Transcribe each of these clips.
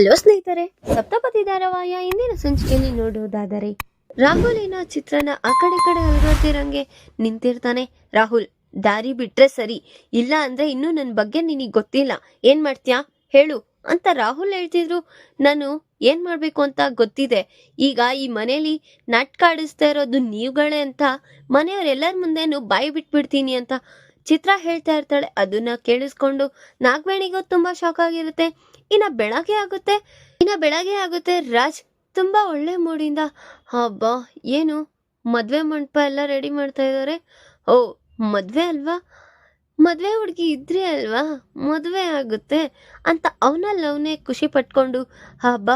Hello ಸ್ನೇಹಿತರೆ ಸಪ್ತಪತಿ ಧಾರಾವಾಹಿಯ ಇಂದಿನ ಸಂಚಿಕೆಯಲ್ಲಿ ನೋಡುವುದಾದರೆ ರಾಹುಲಿನ ಚಿತ್ರನ ಆ ಕಡೆ ಕಡೆ ಅಲ್ಗಾಡ್ತಿರಂಗೆ ನಿಂತಿರ್ತಾನೆ. ರಾಹುಲ್, ದಾರಿ ಬಿಟ್ರೆ ಸರಿ. ಇಲ್ಲ ಅಂದ್ರೆ ಇನ್ನೂ ನನ್ನ ಬಗ್ಗೆ ನಿನಗೆ ಗೊತ್ತಿಲ್ಲ. ಏನ್ ಮಾಡ್ತೀಯಾ? ಹೇಳು. ಅಂತ ರಾಹುಲ್ ಹೇಳ್ತಿದ್ರು. ನಾನು ಏನ್ ಮಾಡ್ಬೇಕು ಅಂತ ಗೊತ್ತಿದೆ. ಈಗ ಈ ಮನೇಲಿ ನಾಟಕ ಆಡಿಸ್ತಾ ಇರೋದು ನೀವುಗಳೇ ಅಂತ ಮನೆಯವರೆಲ್ಲರ ಮುಂದೆನು ಬಾಯಿ ಬಿಟ್ಬಿಡ್ತೀನಿ ಅಂತ ಚಿತ್ರ ಹೇಳ್ತಾ ಇರ್ತಾಳೆ. ಅದನ್ನ ಕೇಳಿಸ್ಕೊಂಡು ನಾಗವೇಣಿಗೂ ತುಂಬಾ ಶಾಕ್ ಆಗಿರುತ್ತೆ. ಇನ್ನ ಬೆಳಗ್ಗೆ ಆಗುತ್ತೆ. ಇನ್ನ ಬೆಳಗ್ಗೆ ಆಗುತ್ತೆ. ರಾಜ್ ತುಂಬಾ ಒಳ್ಳೆ ಮೂಡಿಂದ ಹಬ್ಬ ಏನು? ಮದ್ವೆ ಮಂಟಪ ಎಲ್ಲ ರೆಡಿ ಮಾಡ್ತಾ ಇದ್ದಾರೆ ಓ, ಮದ್ವೆ ಅಲ್ವಾ? ಮದ್ವೆ ಹುಡುಗಿ ಇದ್ರೆ ಅಲ್ವಾ? ಮದ್ವೆ ಆಗುತ್ತೆ. ಅಂತ ಅವನಲ್ಲಿ ಅವನೇ ಖುಷಿ ಪಟ್ಕೊಂಡು ಹಬ್ಬ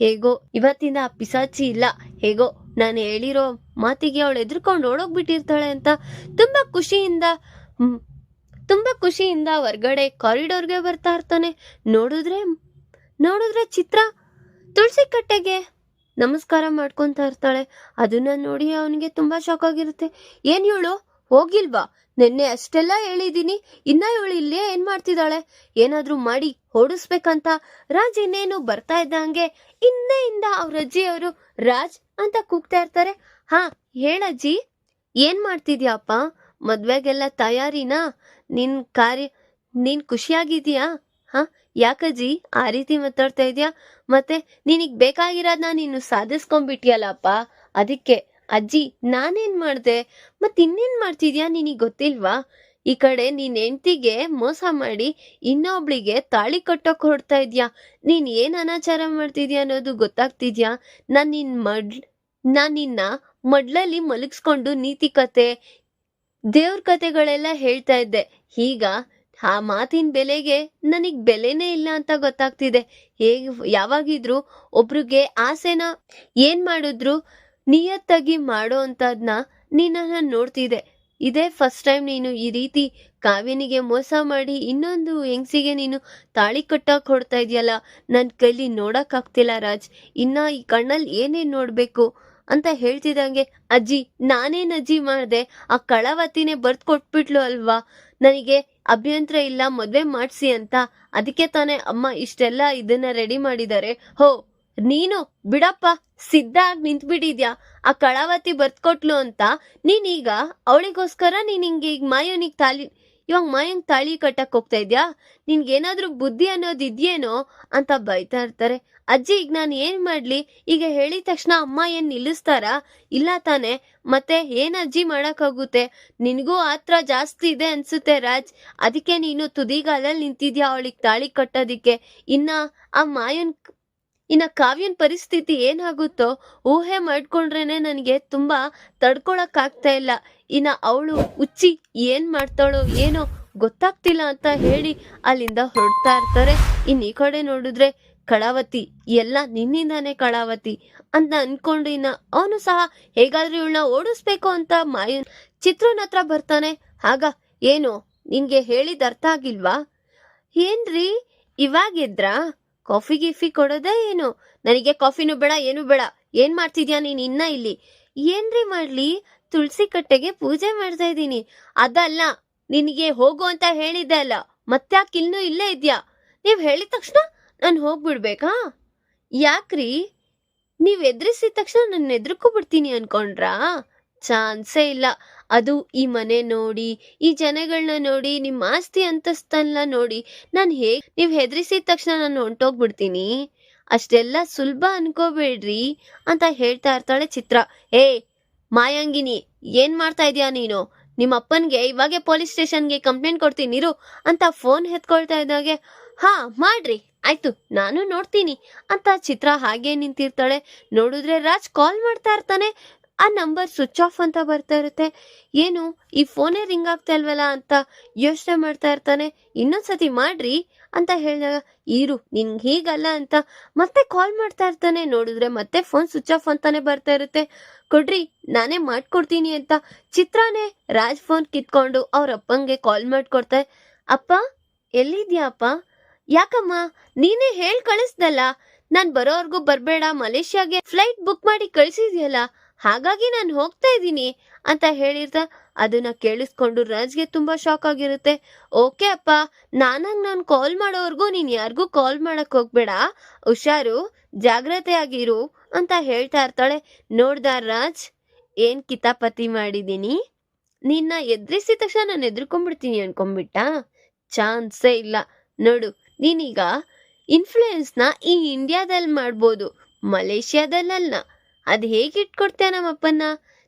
ಹೇಗೋ, ಇವತ್ತಿಂದ ಆ ಪಿಸಾಚಿ ಇಲ್ಲ. ಹೇಗೋ, ನಾನು ಹೇಳಿರೋ ಮಾತಿಗೆ ಅವಳು ಎದ್ರುಕೊಂಡು ಓಡೋಗ್ಬಿಟ್ಟಿರ್ತಾಳೆ ಅಂತ ತುಂಬಾ ಖುಷಿಯಿಂದ ತುಂಬಾ ಖುಷಿಯಿಂದ ಹೊರ್ಗಡೆ ಕಾರಿಡೋರ್ಗೆ ಬರ್ತಾ ಇರ್ತಾನೆ. ನೋಡಿದ್ರೆ ನೋಡಿದ್ರೆ ಚಿತ್ರ ತುಳಸಿ ಕಟ್ಟೆಗೆ ನಮಸ್ಕಾರ ಮಾಡ್ಕೊಂತ ಇರ್ತಾಳೆ. ಅದನ್ನ ನೋಡಿ ಅವನಿಗೆ ತುಂಬಾ ಶಾಕ್ ಆಗಿರುತ್ತೆ. ಏನ್ ಇವಳು? ಹೋಗಿಲ್ವಾ? ನಿನ್ನೆ ಅಷ್ಟೆಲ್ಲ ಹೇಳಿದೀನಿ. ಇನ್ನ ಇವಳು ಇಲ್ಲೇ ಏನ್ ಮಾಡ್ತಿದ್ದಾಳೆ? ಏನಾದ್ರೂ ಮಾಡಿ ಓಡಿಸ್ಬೇಕಂತ ರಾಜ್ ಇನ್ನೇನು ಬರ್ತಾ ಇದ್ದಂಗೆ ಇಂದ ಅವ್ರ ಅಜ್ಜಿ ಅವರು ರಾಜ್ ಅಂತ ಕೂಗ್ತಾ ಇರ್ತಾರೆ. ಹಾ ಹೇಳಜ್ಜಿ ಏನ್ ಮಾಡ್ತಿದ್ಯಾಪ್ಪ? ಮದ್ವೆಗೆಲ್ಲ ತಯಾರಿನಾ? ನಿನ್ ಕಾರ್ಯ, ನೀನ್ ಖುಷಿಯಾಗಿದ್ಯಾ? ಹಾ ಯಾಕಜ್ಜಿ ಆ ರೀತಿ ಮಾತಾಡ್ತಾ ಇದ್ಯಾ? ಮತ್ತೆ ನಿನಗೆ ಬೇಕಾಗಿರೋದನ್ನ ನೀನು ಸಾಧಿಸ್ಕೊಂಡ್ಬಿಟ್ಟಿಯಲ್ಲಪ್ಪ ಅದಕ್ಕೆ, ಅಜ್ಜಿ, ನಾನೇನ್ ಮಾಡ್ದೆ? ಮತ್ತೆ ಇನ್ನೇನ್ ಮಾಡ್ತಿದ್ಯಾ ನಿನಗ್ ಗೊತ್ತಿಲ್ವಾ? ಈ ಕಡೆ ನೀನ್ ಹೆಂಡ್ತಿಗೆ ಮೋಸ ಮಾಡಿ ಇನ್ನೊಬ್ಳಿಗೆ ತಾಳಿ ಕಟ್ಟೋಕ್ ಹೊಡ್ತಾ ಇದ್ಯಾ? ನೀನ್ ಏನ್ ಅನಾಚಾರ ಮಾಡ್ತಿದ್ಯಾ ಅನ್ನೋದು ಗೊತ್ತಾಗ್ತಿದ್ಯಾ? ನಾನ್ ನಿನ್ ಮಡ್, ನಾನ್ ನಿನ್ನ ಮಡ್ಲಲ್ಲಿ ಮಲಗಿಸ್ಕೊಂಡು ನೀತಿ ಕತೆ, ದೇವ್ರ ಕತೆಗಳೆಲ್ಲ ಹೇಳ್ತಾ ಇದ್ದೆ. ಈಗ ಆ ಮಾತಿನ ಬೆಲೆಗೆ ನನಗ್ ಬೆಲೆನೇ ಇಲ್ಲ ಅಂತ ಗೊತ್ತಾಗ್ತಿದೆ. ಹೇಗ್ ಯಾವಾಗಿದ್ರು ಒಬ್ರಿಗೆ ಆಸೆನ ಏನ್ ಮಾಡಿದ್ರು ನಿಯತ್ತಾಗಿ ಮಾಡೋ ಅಂತದ್ನ ನೀನನ್ನ ನೋಡ್ತಿದೆ. ಇದೇ ಫಸ್ಟ್ ಟೈಮ್ ನೀನು ಈ ರೀತಿ ಕಾವ್ಯನಿಗೆ ಮೋಸ ಮಾಡಿ ಇನ್ನೊಂದು ಹೆಂಗ್ಸಿಗೆ ನೀನು ತಾಳಿ ಕಟ್ಟಕ್ ಹೊಡ್ತಾ ಇದೆಯಲ್ಲ? ನನ್ನ ಕೈಲಿ ನೋಡಕ್ ಆಗ್ತಿಲ್ಲ ರಾಜ್. ಇನ್ನ ಈ ಕಣ್ಣಲ್ಲಿ ಏನೇನ್ ನೋಡ್ಬೇಕು? ಅಂತ ಹೇಳ್ತಿದಂಗೆ ಅಜ್ಜಿ, ನಾನೇನ್ ಅಜ್ಜಿ ಮಾಡ್ದೆ? ಆ ಕಳವತಿನೇ ಬರ್ತ್ ಕೊಟ್ಬಿಟ್ಲು ಅಲ್ವಾ? ನನಗೆ ಅಭ್ಯಂತರ ಇಲ್ಲ, ಮದ್ವೆ ಮಾಡ್ಸಿ ಅಂತ. ಅದಕ್ಕೆ ತಾನೇ ಅಮ್ಮ ಇಷ್ಟೆಲ್ಲ ಇದನ್ನ ರೆಡಿ ಮಾಡಿದ್ದಾರೆ ಹೋ, ನೀನು ಬಿಡಪ್ಪ ಸಿದ್ಧ ಆಗಿ ನಿಂತ್ಬಿಟ್ಟಿದ್ಯಾ? ಆ ಕಳಾವತಿ ಬರ್ತ್ಕೊಟ್ಲು ಅಂತ. ನೀನೀಗ ಅವಳಿಗೋಸ್ಕರ ನೀನ್ ಹಿಂಗೆ ಈಗ ಮಾಯೋನಿಗ್ ತಾಳಿ ಇವಾಗ ಮಾಯಂಗ್ ತಾಳಿ ಕಟ್ಟಕ್ ಹೋಗ್ತಾ ಇದ್ಯಾ? ನಿನ್ಗೇನಾದ್ರೂ ಬುದ್ಧಿ ಅನ್ನೋದು ಇದೆಯೇನೋ ಅಂತ ಬೈತಾ ಇರ್ತಾರೆ. ಅಜ್ಜಿ, ಈಗ ನಾನು ಏನ್ ಮಾಡ್ಲಿ? ಈಗ ಹೇಳಿದ ತಕ್ಷಣ ಅಮ್ಮ ಏನ್ ನಿಲ್ಲಿಸ್ತಾರಾ? ಇಲ್ಲ ತಾನೆ. ಮತ್ತೆ ಏನ್ ಅಜ್ಜಿ ಮಾಡಕ್ಕಾಗುತ್ತೆ? ನಿನಗೂ ಆತ್ರ ಜಾಸ್ತಿ ಇದೆ ಅನ್ಸುತ್ತೆ ರಾಜ್. ಅದಕ್ಕೆ ನೀನು ತುದಿಗಾಲಲ್ಲಿ ನಿಂತಿದ್ಯಾ ಅವಳಿಗೆ ತಾಳಿ ಕಟ್ಟೋದಿಕ್ಕೆ? ಇನ್ನ ಆ ಮಾಯನ್ ಇನ್ನ ಕಾವ್ಯನ್ ಪರಿಸ್ಥಿತಿ ಏನಾಗುತ್ತೋ ಊಹೆ ಮಾಡ್ಕೊಂಡ್ರೇನೆ ನನಗೆ ತುಂಬಾ ತಡ್ಕೊಳಕ್ಕಾಗ್ತಾ ಇಲ್ಲ. ಇನ್ನ ಅವಳು ಉಚ್ಚಿ ಏನು ಮಾಡ್ತಾಳೋ ಏನೋ ಗೊತ್ತಾಗ್ತಿಲ್ಲ ಅಂತ ಹೇಳಿ ಅಲ್ಲಿಂದ ಹೊರಡ್ತಾ ಇರ್ತಾರೆ. ಇನ್ ಈ ಕಡೆ ನೋಡಿದ್ರೆ ಕಳಾವತಿ, ಎಲ್ಲ ನಿನ್ನಿಂದಾನೇ ಕಳಾವತಿ ಅಂತ ಅನ್ಕೊಂಡು ಇನ್ನ ಅವನು ಸಹ ಹೇಗಾದ್ರೂ ಇವಳನ್ನ ಓಡಿಸ್ಬೇಕು ಅಂತ ಮಾಯನ್ ಚಿತ್ರನ ಹತ್ರ ಬರ್ತಾನೆ. ಆಗ ಏನು ನಿನ್ಗೆ ಹೇಳಿದ ಅರ್ಥ ಆಗಿಲ್ವಾ? ಏನ್ರಿ ಇವಾಗಿದ್ರಾ ಕಾಫಿ ಗಿಫಿ ಕೊಡೋದೇ ಏನು? ನನಗೆ ಕಾಫಿನೂ ಬೇಡ, ಏನು ಬೇಡ. ಏನ್ ಮಾಡ್ತಿದ್ಯಾ ನೀನ್ ಇನ್ನ ಇಲ್ಲಿ? ಏನ್ರಿ ಮಾಡ್ಲಿ? ತುಳಸಿ ಕಟ್ಟೆಗೆ ಪೂಜೆ ಮಾಡ್ತಾ ಇದ್ದೀನಿ. ಅದಲ್ಲ, ನಿನಗೆ ಹೋಗು ಅಂತ ಹೇಳಿದ್ದೆ ಅಲ್ಲ. ಮತ್ತ್ಯಾಕೆ ಇನ್ನೂ ಇಲ್ಲೇ ಇದ್ಯಾ? ನೀವ್ ಹೇಳಿದ ತಕ್ಷಣ ನಾನು ಹೋಗ್ಬಿಡ್ಬೇಕಾ? ಯಾಕ್ರಿ? ನೀವ್ ಎದ್ರಿಸಿದ ತಕ್ಷಣ ನನ್ನ ಎದ್ರಕ್ಕೂ ಬಿಡ್ತೀನಿ ಅನ್ಕೊಂಡ್ರಾ? ಚಾನ್ಸೇ ಇಲ್ಲ. ಅದು ಈ ಮನೆ ನೋಡಿ, ಈ ಜನಗಳನ್ನ ನೋಡಿ ನಿಮ್ಮ ಆಸ್ತಿ ಅಂತಸ್ತನ್ನ ನೋಡಿ. ನಾನು ಹೇಗೆ ನೀವು ಹೆದರಿಸಿದ ತಕ್ಷಣ ನಾನು ಹೊಂಟೋಗ್ಬಿಡ್ತೀನಿ. ಅಷ್ಟೆಲ್ಲ ಸುಲಭ ಅನ್ಕೋಬೇಡ್ರಿ ಅಂತ ಹೇಳ್ತಾ ಇರ್ತಾಳೆ ಚಿತ್ರ. ಏ, ಮಾಯಾಂಗಿನಿ, ಏನ್ ಮಾಡ್ತಾ ಇದೀಯಾ ನೀನು? ನಿಮ್ಮ ಅಪ್ಪನ್ಗೆ ಇವಾಗೆ ಪೊಲೀಸ್ ಸ್ಟೇಷನ್ಗೆ ಕಂಪ್ಲೇಂಟ್ ಕೊಡ್ತೀನಿ, ಇರು ಅಂತ ಫೋನ್ ಎತ್ಕೊಳ್ತಾ ಇದ್ದಾಗೆ. ಹಾ, ಮಾಡ್ರಿ, ಆಯ್ತು, ನಾನು ನೋಡ್ತೀನಿ ಅಂತ ಚಿತ್ರ ಹಾಗೆ ನಿಂತಿರ್ತಾಳೆ. ನೋಡಿದ್ರೆ ರಾಜ್ ಕಾಲ್ ಮಾಡ್ತಾ ಇರ್ತಾನೆ. ಆ ನಂಬರ್ ಸ್ವಿಚ್ ಆಫ್ ಅಂತ ಬರ್ತಾ ಇರುತ್ತೆ. ಏನು, ಈ ಫೋನೇ ರಿಂಗ್ ಆಗ್ತಾ ಇಲ್ವಲ್ಲ ಅಂತ ಯೋಚನೆ ಮಾಡ್ತಾ ಇರ್ತಾನೆ. ಇನ್ನೊಂದ್ಸತಿ ಮಾಡ್ರಿ ಅಂತ ಹೇಳಿದಾಗ, ಇರು, ನಿನ್ಗೆ ಹೀಗಲ್ಲ ಅಂತ ಮತ್ತೆ ಕಾಲ್ ಮಾಡ್ತಾ ಇರ್ತಾನೆ. ನೋಡಿದ್ರೆ ಮತ್ತೆ ಫೋನ್ ಸ್ವಿಚ್ ಆಫ್ ಅಂತಾನೆ ಬರ್ತಾ ಇರುತ್ತೆ. ಕೊಡ್ರಿ, ನಾನೇ ಮಾಡ್ಕೊಡ್ತೀನಿ ಅಂತ ಚಿತ್ರಾನೇ ರಾಜ್ ಫೋನ್ ಕಿತ್ಕೊಂಡು ಅವ್ರ ಅಪ್ಪಂಗೆ ಕಾಲ್ ಮಾಡ್ಕೊಡ್ತಾರೆ ಅಪ್ಪ, ಎಲ್ಲಿದ್ಯಾ ಅಪ್ಪ? ಯಾಕಮ್ಮ, ನೀನೇ ಹೇಳಿ ಕಳಿಸ್ದಲ್ಲ. ನಾನು ಬರೋವರೆಗೂ ಬರಬೇಡ. ಮಲೇಷ್ಯಾಗೆ ಫ್ಲೈಟ್ ಬುಕ್ ಮಾಡಿ ಕಳಿಸಿದ್ಯಲ್ಲ. ಹಾಗಾಗಿ ನಾನು ಹೋಗ್ತಾ ಇದ್ದೀನಿ ಅಂತ ಹೇಳಿರ್ತ ಅದನ್ನ ಕೇಳಿಸ್ಕೊಂಡು ರಾಜ್ಗೆ ತುಂಬಾ ಶಾಕ್ ಆಗಿರುತ್ತೆ. ಓಕೆ ಅಪ್ಪ, ನಾನಾಗ್ ನಾನು ಕಾಲ್ ಮಾಡೋವರೆಗೂ ನೀನ್ ಯಾರಿಗೂ ಕಾಲ್ ಮಾಡಕ್ ಹೋಗ್ಬೇಡ. ಹುಷಾರು ಜಾಗ್ರತೆ ಆಗಿರು ಅಂತ ಹೇಳ್ತಾ ಇರ್ತಾಳೆ. ನೋಡ್ದ ರಾಜ್, ಏನ್ ಕಿತಾಪತಿ ಮಾಡಿದ್ದೀನಿ ನಿನ್ನ ಎದುರಿಸಿದ ತಕ್ಷಣ ನಾನು ಎದ್ರುಕೊಂಡ್ಬಿಡ್ತೀನಿ ಅನ್ಕೊಂಡ್ಬಿಟ್ಟ? ಚಾನ್ಸೇ ಇಲ್ಲ. ನೋಡು, ನೀನೀಗ ಇನ್ಫ್ಲೂಯೆನ್ಸ್ನ ಈ ಇಂಡಿಯಾದಲ್ಲಿ ಮಾಡ್ಬೋದು ಮಲೇಷ್ಯಾದಲ್ಲಲ್ಲ ಅದು ಹೇಗೆ ಇಟ್ಕೊಡ್ತೀಯ ನಮ್ಮಪ್ಪನ್ನ?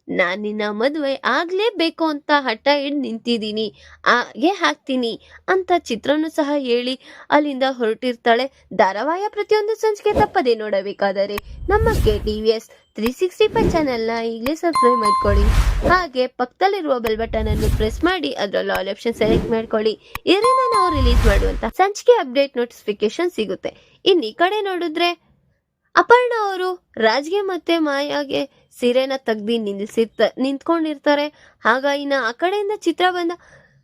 ನಾನು ನಿನ್ನ ಮದುವೆ ಆಗಲೇಬೇಕು ಅಂತ ಹಠ ಹಿಡ್ದು ನಿಂತಿದ್ದೀನಿ ಹಾಗೆ ಹಾಕ್ತೀನಿ ಅಂತ ಚಿತ್ರನು ಸಹ ಹೇಳಿ ಅಲ್ಲಿಂದ ಹೊರಟಿರ್ತಾಳೆ. ಧಾರಾವಾಹಿಯ ಪ್ರತಿಯೊಂದು ಸಂಚಿಕೆ ತಪ್ಪದೆ ನೋಡಬೇಕಾದರೆ ನಮ್ಮ K T V S three sixty five ಚಾನೆಲ್ನ ಈಗಲೇ ಸಬ್ಸ್ಕ್ರೈಬ್ ಮಾಡ್ಕೊಳ್ಳಿ. ಹಾಗೆ ಪಕ್ಕದಲ್ಲಿರುವ ಬೆಲ್ ಬಟನ್ ಅನ್ನು ಪ್ರೆಸ್ ಮಾಡಿ, ಅದರಲ್ಲಿ ಆಲ್ ಆಪ್ಷನ್ ಸೆಲೆಕ್ಟ್ ಮಾಡ್ಕೊಳ್ಳಿ. ಇದರಿಂದ ನಾವು ರಿಲೀಸ್ ಮಾಡುವಂತ ಸಂಚಿಕೆ ಅಪ್ಡೇಟ್ ನೋಟಿಫಿಕೇಶನ್ ಸಿಗುತ್ತೆ. ಇನ್ನು ಕಡೆ ನೋಡಿದ್ರೆ ಅಪರ್ಣ ಅವರು ರಾಜ್ಗೆ ಮತ್ತೆ ಮಾಯಾಗೆ ಸೀರೆನ ತೆಗ್ದಿ ನಿಲ್ಸಿರ್ತ ನಿಂತ್ಕೊಂಡಿರ್ತಾರೆ. ಆಗ ಇನ್ನ ಆ ಕಡೆಯಿಂದ ಚಿತ್ರ ಬಂದ,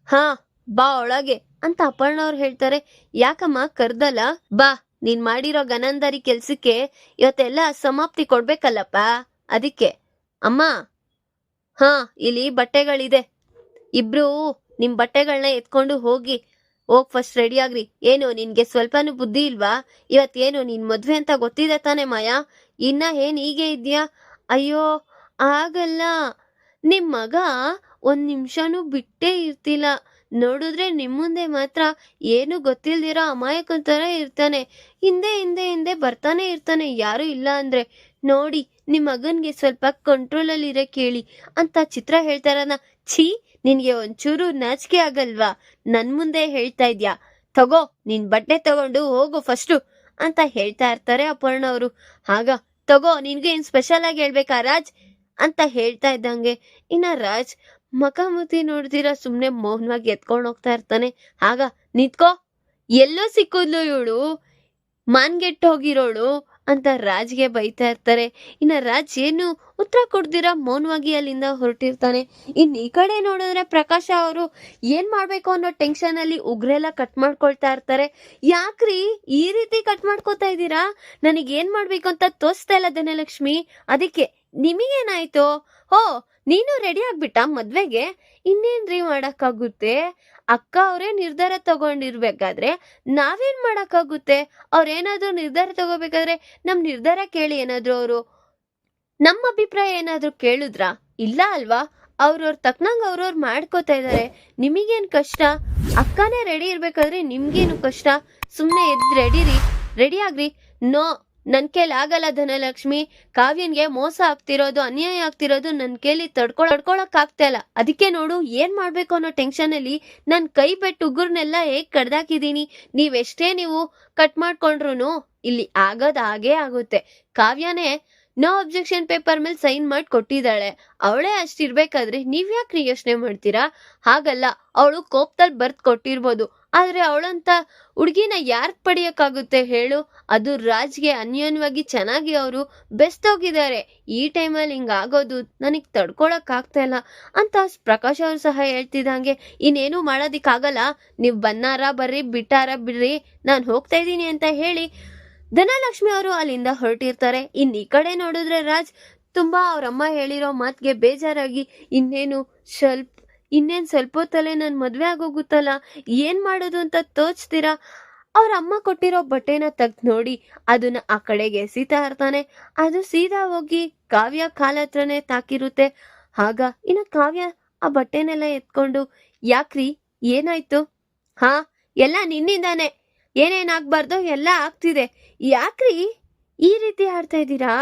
ಹಾ, ಬಾ ಒಳಗೆ ಅಂತ ಅಪರ್ಣ ಅವ್ರು ಹೇಳ್ತಾರೆ. ಯಾಕಮ್ಮ, ಕರ್ದಲ್ಲ? ಬಾ, ನೀನ್ ಮಾಡಿರೋ ಗನಂದರಿ ಕೆಲ್ಸಕ್ಕೆ ಇವತ್ತೆಲ್ಲ ಸಮಾಪ್ತಿ ಕೊಡ್ಬೇಕಲ್ಲಪ್ಪ? ಅದಕ್ಕೆ? ಅಮ್ಮ, ಹಾ, ಇಲ್ಲಿ ಬಟ್ಟೆಗಳಿದೆ. ಇಬ್ರು ನಿಮ್ ಬಟ್ಟೆಗಳನ್ನ ಎತ್ಕೊಂಡು ಹೋಗಿ ಹೋಗ್ ಫಸ್ಟ್ ರೆಡಿ ಆಗ್ರಿ. ಏನು, ನಿನ್ಗೆ ಸ್ವಲ್ಪನೂ ಬುದ್ಧಿ ಇಲ್ವಾ? ಇವತ್ತೇನು, ನಿನ್ ಮದ್ವೆ ಅಂತ ಗೊತ್ತಿದೆ ತಾನೆ ಮಾಯಾ? ಇನ್ನ ಏನ್ ಹೀಗೆ ಇದ್ಯಾ? ಅಯ್ಯೋ, ಆಗಲ್ಲ. ನಿಮ್ ಮಗ ಒಂದ್ ನಿಮಿಷನೂ ಬಿಟ್ಟೇ ಇರ್ತಿಲ್ಲ. ನೋಡಿದ್ರೆ ನಿಮ್ ಮುಂದೆ ಮಾತ್ರ ಏನು ಗೊತ್ತಿಲ್ದಿರೋ ಅಮಾಯಕಂತರ ತರ ಇರ್ತಾನೆ. ಹಿಂದೆ ಹಿಂದೆ ಹಿಂದೆ ಬರ್ತಾನೆ ಇರ್ತಾನೆ. ಯಾರು ಇಲ್ಲ ಅಂದ್ರೆ. ನೋಡಿ ನಿಮ್ಮ ಮಗನ್ಗೆ ಸ್ವಲ್ಪ ಕಂಟ್ರೋಲ್ ಅಲ್ಲಿ ಕೇಳಿ. ಹೇಳಿ ಅಂತ ಚಿತ್ರ ಹೇಳ್ತಾರನ ಛೀ ನಿನ್ಗೆ ಒಂಚೂರು ನಾಚಿಕೆ ಆಗಲ್ವಾ? ನನ್ ಮುಂದೆ ಹೇಳ್ತಾ ಇದ್ಯಾ? ತಗೋ, ನಿನ್ ಬಟ್ಟೆ ತಗೊಂಡು ಹೋಗು ಫಸ್ಟು ಅಂತ ಹೇಳ್ತಾ ಇರ್ತಾರೆ ಅಪರ್ಣ ಅವರು. ಆಗ, ತಗೋ, ನಿನ್ಗೆ ಏನ್ ಸ್ಪೆಷಲ್ ಆಗಿ ಹೇಳ್ಬೇಕಾ ರಾಜ್? ಅಂತ ಹೇಳ್ತಾ ಇದ್ದಂಗೆ. ಇನ್ನ ರಾಜ್ ಮಕಾಮುತಿ ನೋಡ್ದಿರ ಸುಮ್ನೆ ಮೌನವಾಗಿ ಎತ್ಕೊಂಡು ಹೋಗ್ತಾ ಇರ್ತಾನೆ. ಆಗ, ನಿಂತ್ಕೋ. ಎಲ್ಲೋ ಸಿಕ್ಕಿದ್ಲು ಇವಳು. ಮಾನ್ಗೆಟ್ಟು ಹೋಗಿರೋಳು ಅಂತ ರಾಜ್ಗೆ ಬೈತಾ ಇರ್ತಾರೆ. ಇನ್ನ ರಾಜ್ ಏನು ಉತ್ತರ ಕೊಡ್ದಿರ ಮೌನವಾಗಿ ಅಲ್ಲಿಂದ ಹೊರಟಿರ್ತಾನೆ. ಇನ್ ಈ ಕಡೆ ನೋಡಿದ್ರೆ ಪ್ರಕಾಶ ಅವರು ಏನ್ ಮಾಡ್ಬೇಕು ಅನ್ನೋ ಟೆನ್ಷನ್ ಅಲ್ಲಿ ಉಗ್ರೆಲ್ಲ ಕಟ್ ಮಾಡ್ಕೊಳ್ತಾ ಇರ್ತಾರೆ. ಯಾಕ್ರಿ ಈ ರೀತಿ ಕಟ್ ಮಾಡ್ಕೋತಾ ಇದ್ದೀರಾ? ನನಗೆ ಏನ್ ಮಾಡ್ಬೇಕು ಅಂತ ತೋರಿಸ್ತಾ ಇಲ್ಲ ಧನಲಕ್ಷ್ಮಿ. ಅದಕ್ಕೆ ನಿಮಗೇನಾಯ್ತು? ಹೋ ನೀನು ರೆಡಿ ಆಗ್ಬಿಟ್ಟ ಮದ್ವೆಗೆ? ಇನ್ನೇನ್ರಿ ಮಾಡಕ್ಕಾಗುತ್ತೆ? ಅಕ್ಕ ಅವರೇ ನಿರ್ಧಾರ ತಗೊಂಡಿರ್ಬೇಕಾದ್ರೆ ನಾವೇನ್ ಮಾಡಕ್ಕಾಗುತ್ತೆ? ಅವ್ರೇನಾದ್ರೂ ನಿರ್ಧಾರ ತಗೋಬೇಕಾದ್ರೆ ನಮ್ ನಿರ್ಧಾರ ಕೇಳಿ ಏನಾದ್ರು ಅವರು. ನಮ್ಮ ಅಭಿಪ್ರಾಯ ಏನಾದ್ರು ಕೇಳಿದ್ರ? ಇಲ್ಲ ಅಲ್ವಾ? ಅವ್ರವ್ರ ತಕ್ಕನಂಗ್ ಅವ್ರವ್ರು ಮಾಡ್ಕೋತಾ ಇದಾರೆ. ನಿಮಗೇನ್ ಕಷ್ಟ? ಅಕ್ಕನೇ ರೆಡಿ ಇರ್ಬೇಕಾದ್ರೆ ನಿಮ್ಗೇನು ಕಷ್ಟ? ಸುಮ್ಮನೆ ಎದ್ ರೆಡಿರಿ ರೆಡಿ ಆಗ್ರಿ. ನೋ ನನ್ ಆಗಲ್ಲ ಧನಲಕ್ಷ್ಮಿ. ಕಾವ್ಯನ್ಗೆ ಮೋಸ ಆಗ್ತಿರೋದು, ಅನ್ಯಾಯ ಆಗ್ತಿರೋದು ನನ್ ಕೈಲಿ ತಡ್ಕೊಳ್ ತಡ್ಕೊಳಕ್ ಆಗ್ತಾ ಇಲ್ಲ. ಅದಕ್ಕೆ ನೋಡು, ಏನ್ ಮಾಡ್ಬೇಕು ಅನ್ನೋ ಟೆನ್ಷನ್ ಅಲ್ಲಿ ನನ್ ಕೈ ಬೆಟ್ಟು ಉಗುರ್ನೆಲ್ಲ ಹೇಗ್ ಕಡ್ದಾಕಿದೀನಿ. ನೀವೆಷ್ಟೇ ನೀವು ಕಟ್ ಮಾಡ್ಕೊಂಡ್ರು ಇಲ್ಲಿ ಆಗೋದ್ ಹಾಗೇ ಆಗುತ್ತೆ. ಕಾವ್ಯನೇ ನೋ ಅಬ್ಜೆಕ್ಷನ್ ಪೇಪರ್ ಮೇಲೆ ಸೈನ್ ಮಾಡಿ ಕೊಟ್ಟಿದ್ದಾಳೆ ಅವಳೇ ಅಷ್ಟಿರ್ಬೇಕಾದ್ರೆ ನೀವ್ ಯಾಕೆ ಯೋಚನೆ ಮಾಡ್ತೀರಾ? ಹಾಗಲ್ಲ, ಅವಳು ಕೋಪದಲ್ಲಿ ಬರ್ತ್ ಕೊಟ್ಟಿರ್ಬೋದು. ಆದ್ರೆ ಅವಳಂತ ಹುಡುಗಿನ ಯಾರ್ ಪಡಿಯಕ್ಕಾಗುತ್ತೆ ಹೇಳು? ಅದು ರಾಜ್ಗೆ ಅನ್ಯೋನ್ಯವಾಗಿ ಚೆನ್ನಾಗಿ ಅವರು ಬೆಸ್ತೋಗಿದ್ದಾರೆ ಈ ಟೈಮಲ್ಲಿ ಹಿಂಗಾಗೋದು ನನಗ್ ತಡ್ಕೊಳಕ್ ಆಗ್ತಾ ಇಲ್ಲ ಅಂತ ಪ್ರಕಾಶ್ ಅವ್ರು ಸಹ ಹೇಳ್ತಿದ್ದಂಗೆ, ಇನ್ನೇನು ಮಾಡೋದಿಕ್ಕಾಗಲ್ಲ. ನೀವು ಬನ್ನಾರ ಬರ್ರಿ, ಬಿಟ್ಟಾರ ಬಿಡ್ರಿ. ನಾನು ಹೋಗ್ತಾ ಇದ್ದೀನಿ ಅಂತ ಹೇಳಿ ಧನಲಕ್ಷ್ಮಿ ಅವರು ಅಲ್ಲಿಂದ ಹೊರಟಿರ್ತಾರೆ. ಇನ್ ಈ ಕಡೆ ನೋಡಿದ್ರೆ ರಾಜ್ ತುಂಬಾ ಅವ್ರಮ್ಮ ಹೇಳಿರೋ ಮಾತ್ಗೆ ಬೇಜಾರಾಗಿ, ಇನ್ನೇನು, ಸ್ವಲ್ಪ ಇನ್ನೇನ್ ಸ್ವಲ್ಪ ಹೊತ್ತಲ್ಲೇ ನನ್ ಮದುವೆ ಆಗೋಗುತ್ತಲ್ಲ? ಏನು ಮಾಡೋದು ಅಂತ ತೋಚ್ತೀರಾ? ಅವ್ರ ಅಮ್ಮ ಕೊಟ್ಟಿರೋ ಬಟ್ಟೆನ ತೆಗ್ದು ನೋಡಿ, ಅದನ್ನ ಆ ಕಡೆಗೆ ಎಸಿತಾ ಇರ್ತಾನೆ ಅದು ಸೀದಾ ಹೋಗಿ ಕಾವ್ಯ ಕಾಲ ಹತ್ರನೇ ತಾಕಿರುತ್ತೆ. ಆಗ ಇನ್ನು ಕಾವ್ಯ ಆ ಬಟ್ಟೆನೆಲ್ಲ ಎತ್ಕೊಂಡು, ಯಾಕ್ರಿ? ಏನಾಯ್ತು? ಹಾ, ಎಲ್ಲ ನಿನ್ನಿಂದಾನೆ. ಏನೇನಾಗ್ಬಾರ್ದು ಎಲ್ಲ ಆಗ್ತಿದೆ. ಯಾಕ್ರಿ? ಈ ರೀತಿ ಆಡ್ತಾ ಇದ್ದೀರಾ?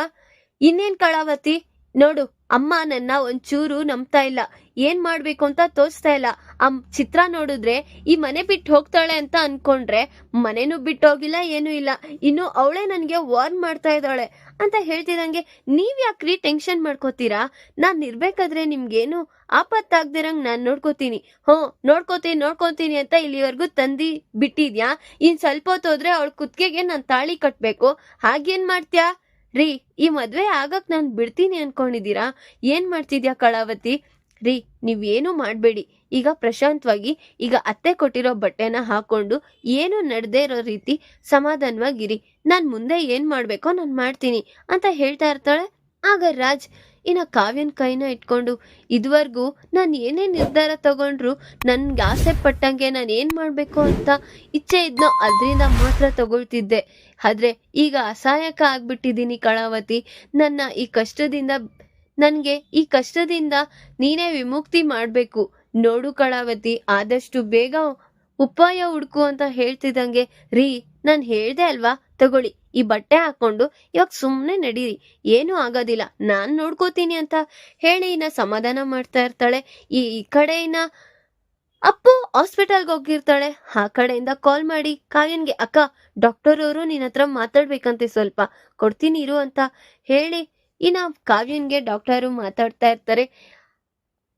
ಇನ್ನೇನ್ ಕಳಾವತಿ? ನೋಡು ಅಮ್ಮ ನನ್ನ ಒಂಚೂರು ನಂಬ್ತಾ ಇಲ್ಲ. ಏನ್ ಮಾಡ್ಬೇಕು ಅಂತ ತೋಚ್ತಾ ಇಲ್ಲ. ಆ ಚಿತ್ರ ನೋಡಿದ್ರೆ, ಈ ಮನೆ ಬಿಟ್ಟು ಹೋಗ್ತಾಳೆ ಅಂತ ಅನ್ಕೊಂಡ್ರೆ, ಮನೇನು ಬಿಟ್ಟು ಹೋಗಿಲ್ಲ, ಏನೂ ಇಲ್ಲ. ಇನ್ನು ಅವಳೇ ನನಗೆ ವಾರ್ನ್ ಮಾಡ್ತಾ ಇದ್ದಾಳೆ. ಅಂತ ಹೇಳ್ತಿದಂಗೆ ನೀವ್ ಯಾಕ್ರಿ ಟೆನ್ಷನ್ ಮಾಡ್ಕೋತೀರಾ? ನಾನ್ ಇರ್ಬೇಕಾದ್ರೆ ನಿಮ್ಗೇನು ಆಪತ್ತಾಗ್ದಿರಂಗ್ ನಾನ್ ನೋಡ್ಕೋತೀನಿ. ಹ್ಞೂ ನೋಡ್ಕೋತೀನಿ ನೋಡ್ಕೊತೀನಿ ಅಂತ ಇಲ್ಲಿವರೆಗೂ ತಂದಿ ಬಿಟ್ಟಿದ್ಯಾ? ಇನ್ ಸ್ವಲ್ಪ ಹೊತ್ತು ಹೋದ್ರೆ ಅವಳ ಕುತ್ತಿಗೆಗೆ ನಾನ್ ತಾಳಿ ಕಟ್ಬೇಕು. ಹಾಗೇನ್ ಮಾಡ್ತ್ಯಾ? ರೀ, ಈ ಮದ್ವೆ ಆಗಕ್ ನಾನು ಬಿಡ್ತೀನಿ ಅನ್ಕೊಂಡಿದ್ದೀರಾ? ಏನ್ ಮಾಡ್ತಿದ್ಯಾ ಕಳಾವತಿ? ರೀ ನೀವೇನು ಮಾಡಬೇಡಿ. ಈಗ ಪ್ರಶಾಂತವಾಗಿ, ಈಗ ಅತ್ತೆ ಕೊಟ್ಟಿರೋ ಬಟ್ಟೆನ ಹಾಕೊಂಡು ಏನು ನಡೆದೇ ಇರೋ ರೀತಿ ಸಮಾಧಾನವಾಗಿರಿ. ನಾನು ಮುಂದೆ ಏನು ಮಾಡಬೇಕೋ ನಾನು ಮಾಡ್ತೀನಿ ಅಂತ ಹೇಳ್ತಾ ಇರ್ತಾಳೆ. ಆಗ ರಾಜ್, ಇನ್ನು ಕಾವ್ಯನ ಕೈನ ಇಟ್ಕೊಂಡು, ಇದುವರೆಗೂ ನಾನು ಏನೇ ನಿರ್ಧಾರ ತಗೊಂಡ್ರು, ನನ್ಗೆ ಆಸೆ ಪಟ್ಟಂಗೆ ನಾನು ಏನು ಮಾಡಬೇಕು ಅಂತ ಇಚ್ಛೆ ಇದ್ನೋ ಅದರಿಂದ ಮಾತ್ರ ತಗೊಳ್ತಿದ್ದೆ. ಆದ್ರೆ ಈಗ ಅಸಹಾಯಕ ಆಗ್ಬಿಟ್ಟಿದ್ದೀನಿ ಕಳಾವತಿ. ನನ್ನ ಈ ಕಷ್ಟದಿಂದ, ನನಗೆ ಈ ಕಷ್ಟದಿಂದ ನೀನೇ ವಿಮುಕ್ತಿ ಮಾಡಬೇಕು. ನೋಡು ಕಳಾವತಿ, ಆದಷ್ಟು ಬೇಗ ಉಪಾಯ ಹುಡುಕು ಅಂತ ಹೇಳ್ತಿದ್ದಂಗೆ, ರೀ, ನಾನು ಹೇಳ್ದೆ ಅಲ್ವಾ? ತಗೊಳ್ಳಿ. ಈ ಬಟ್ಟೆ ಹಾಕೊಂಡು ಇವಾಗ ಸುಮ್ಮನೆ ನಡೀರಿ, ಏನೂ ಆಗೋದಿಲ್ಲ, ನಾನು ನೋಡ್ಕೋತೀನಿ ಅಂತ ಹೇಳಿ ಇನ್ನ ಸಮಾಧಾನ ಮಾಡ್ತಾ ಇರ್ತಾಳೆ. ಈ ಈ ಕಡೆ ಇನ್ನ ಅಪ್ಪು ಹಾಸ್ಪಿಟಲ್ಗೆ ಹೋಗಿರ್ತಾಳೆ ಆ ಕಡೆಯಿಂದ ಕಾಲ್ ಮಾಡಿ ಕಾವ್ಯನ್ಗೆ ಅಕ್ಕ, ಡಾಕ್ಟರ್ ಅವರು ನಿನ್ನ ಹತ್ರ ಮಾತಾಡ್ಬೇಕಂತೆ ಸ್ವಲ್ಪ, ಕೊಡ್ತೀನಿ ಇರು ಅಂತ ಹೇಳಿ ಇನ್ನ ಕಾವ್ಯನ್ಗೆ ಡಾಕ್ಟರು ಮಾತಾಡ್ತಾ ಇರ್ತಾರೆ.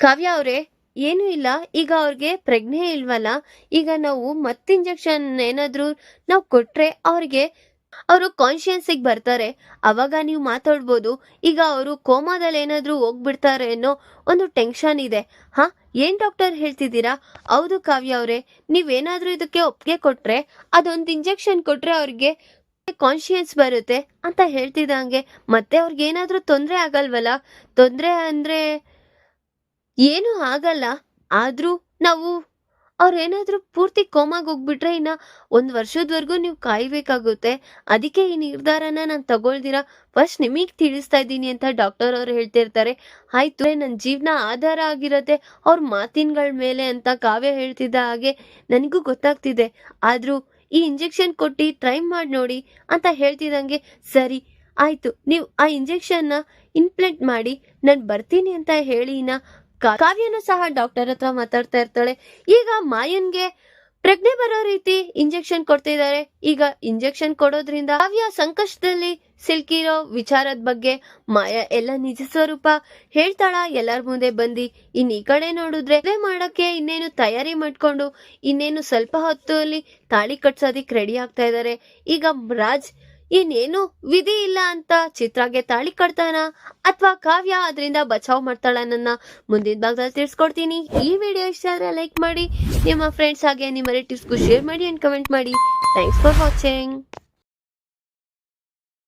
ಕಾವ್ಯ ಅವರೇ, ಏನೂ ಇಲ್ಲ, ಈಗ ಅವ್ರಿಗೆ ಪ್ರಜ್ಞೆ ಇಲ್ವಲ್ಲ, ಈಗ ನಾವು ಮತ್ತೆ ಇಂಜೆಕ್ಷನ್ ಏನಾದ್ರೂ ನಾವು ಕೊಟ್ರೆ ಅವ್ರಿಗೆ ಅವರು ಕಾನ್ಶಿಯನ್ಸಿಗೆ ಬರ್ತಾರೆ. ಅವಾಗ ನೀವು ಮಾತಾಡ್ಬೋದು. ಈಗ ಅವರು ಕೋಮಾದಲ್ಲಿ ಏನಾದರೂ ಹೋಗ್ಬಿಡ್ತಾರೆ ಅನ್ನೋ ಒಂದು ಟೆನ್ಷನ್ ಇದೆ. ಹಾ, ಏನ್ ಡಾಕ್ಟರ್ ಹೇಳ್ತಿದ್ದೀರಾ? ಹೌದು ಕಾವ್ಯ ಅವರೇ, ನೀವೇನಾದ್ರೂ ಇದಕ್ಕೆ ಒಪ್ಪಿಗೆ ಕೊಟ್ರೆ, ಅದೊಂದು ಇಂಜೆಕ್ಷನ್ ಕೊಟ್ರೆ ಅವ್ರಿಗೆ ಕಾನ್ಶಿಯನ್ಸ್ ಬರುತ್ತೆ ಅಂತ ಹೇಳ್ತಿದ್ದಂಗೆ ಮತ್ತೆ ಅವ್ರಿಗೆ ಏನಾದರೂ ತೊಂದರೆ ಆಗಲ್ವಲ್ಲ? ತೊಂದರೆ ಅಂದರೆ ಏನೂ ಆಗಲ್ಲ. ಆದರೂ ನಾವು ಅವ್ರೇನಾದ್ರೂ ಪೂರ್ತಿ ಕೋಮಾಗ ಹೋಗ್ಬಿಟ್ರೆ ಇನ್ನ ಒಂದು ವರ್ಷದವರೆಗೂ ನೀವು ಕಾಯಬೇಕಾಗುತ್ತೆ. ಅದಕ್ಕೆ ಈ ನಿರ್ಧಾರನ ನಾನು ತಗೊಳ್ದಿರ? ಫಸ್ಟ್ ನಿಮಗ್ ತಿಳಿಸ್ತಾ ಇದ್ದೀನಿ ಅಂತ ಡಾಕ್ಟರ್ ಅವ್ರು ಹೇಳ್ತಿರ್ತಾರೆ ಆಯ್ತು ನನ್ನ ಜೀವನ ಆಧಾರ ಆಗಿರತ್ತೆ, ಅವ್ರ ಮಾತಿನಗಳ ಮೇಲೆ ಅಂತ ಕಾವ್ಯ ಹೇಳ್ತಿದ್ದ ಹಾಗೆ ನನಗೂ ಗೊತ್ತಾಗ್ತಿದೆ. ಆದ್ರೂ ಈ ಇಂಜೆಕ್ಷನ್ ಕೊಟ್ಟು ಟ್ರೈ ಮಾಡಿ ನೋಡಿ ಅಂತ ಹೇಳ್ತಿದ್ದಂಗೆ ಸರಿ, ಆಯಿತು, ನೀವು ಆ ಇಂಜೆಕ್ಷನ್ನ ಇನ್ಪ್ಲೆಂಟ್ ಮಾಡಿ, ನಾನು ಬರ್ತೀನಿ ಅಂತ ಹೇಳಿ ಇನ್ನ ಕಾ- ಕಾವ್ಯನು ಸಹ ಡಾಕ್ಟರ್ ಹತ್ರ ಮಾತಾಡ್ತಾ ಇರ್ತಾಳೆ. ಈಗ ಮಾಯನ್ಗೆ ಪ್ರಜ್ಞೆ ಬರೋ ರೀತಿ ಇಂಜೆಕ್ಷನ್ ಕೊಡ್ತಿದ್ದಾರೆ. ಈಗ ಇಂಜೆಕ್ಷನ್ ಕೊಡೋದ್ರಿಂದ ಕಾವ್ಯ ಸಂಕಷ್ಟದಲ್ಲಿ ಸಿಲ್ಕಿರೋ ವಿಚಾರದ ಬಗ್ಗೆ ಮಾಯ ಎಲ್ಲ ನಿಜ ಸ್ವರೂಪ ಹೇಳ್ತಾಳ. ಎಲ್ಲರ ಮುಂದೆ ಬಂದಿ ಇನ್ ಈ ಕಡೆ ನೋಡಿದ್ರೆ ಮಾಡಕ್ಕೆ ಇನ್ನೇನು ತಯಾರಿ ಮಾಡ್ಕೊಂಡು ಇನ್ನೇನು ಸ್ವಲ್ಪ ಹೊತ್ತಲ್ಲಿ ತಾಳಿ ಕಟ್ಸೋದಿಕ್ ರೆಡಿ ಆಗ್ತಾ ಇದ್ದಾರೆ. ಈಗ ರಾಜ್ ಇನ್ನೇನು ವಿಧಿ ಇಲ್ಲ ಅಂತ ಚಿತ್ರಾಗೆ ತಾಳಿ ಕಟ್ತಾನ ಅಥವಾ ಕಾವ್ಯ ಅದರಿಂದ ಬಚಾವ್ ಮಾಡ್ತಾಳ ನನ್ನ ಮುಂದಿನ ಭಾಗದಲ್ಲಿ ತಿಳಿಸ್ಕೊಡ್ತೀನಿ. ಈ ವಿಡಿಯೋ ಇಷ್ಟ ಆದ್ರೆ ಲೈಕ್ ಮಾಡಿ. ನಿಮ್ಮ ಫ್ರೆಂಡ್ಸ್ ಹಾಗೆ ನಿಮ್ಮ ರಿಲೇಟಿವ್ಸ್ಗೂ ಶೇರ್ ಮಾಡಿ ಅಂಡ್ ಕಮೆಂಟ್ ಮಾಡಿ. Thanks for watching